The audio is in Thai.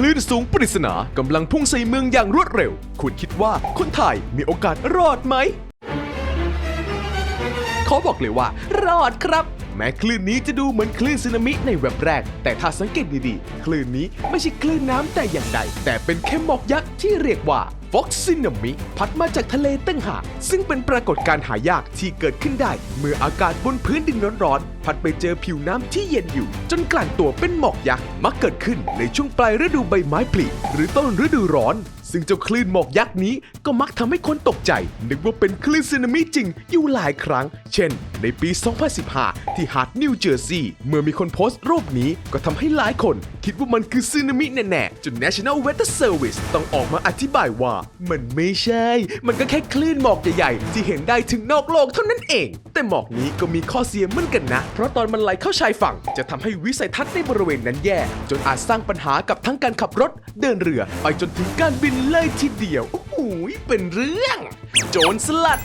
คลื่นสูงปริศนากำลังพุ่งใส่เมืองอย่างรวดเร็ว คุณคิดว่าคนไทยมีโอกาสรอดไหมเขาบอกเลยว่ารอดครับ แม้คลื่นนี้จะดูเหมือนคลื่นสึนามิในเว็บแรก แต่ถ้าสังเกตดีๆ คลื่นนี้ไม่ใช่คลื่นน้ำแต่อย่างใด แต่เป็นแค่หมอกยักษ์ที่เรียกว่าฟ็อกซินามิพัดมาจากทะเลตั้งหากซึ่งเป็นปรากฏการณ์หายากที่เกิดขึ้นได้ เมื่ออากาศบนพื้นดินร้อนๆ พัดไปเจอผิวน้ำที่เย็นอยู่ จนกลั่นตัวเป็นหมอกยักษ์มักเกิดขึ้นในช่วงปลายฤดูใบไม้ผลิหรือต้นฤดูร้อน ซึ่งเจ้าคลื่นหมอกยักษ์นี้ก็มักทำให้คนตกใจ นึกว่าเป็นคลื่นสึนามิจริงอยู่หลายครั้ง เช่น ในปี 2015 ที่หาดนิวเจอร์ซีย์เมื่อมีคนโพสต์รูปนี้ก็ทำให้หลายคน คิดว่ามันคือสึนามิแน่ๆจน National Weather Service ต้องออกมาอธิบายว่า มันไม่ใช่ มันก็แค่คลื่นหมอกใหญ่ๆที่เห็นได้ถึงนอกโลกเท่านั้นเอง แต่หมอกนี้ก็มีข้อเสียเหมือนกันนะ เพราะตอนมันไหลเข้าชายฝั่ง จะทำให้วิสัยทัศน์ในบริเวณนั้นแย่ จนอาจสร้างปัญหากับทั้งการขับรถ เดินเรือ ไปจนถึงการบินเลยทีเดียว โอ้โหเป็นเรื่อง โจรสลัด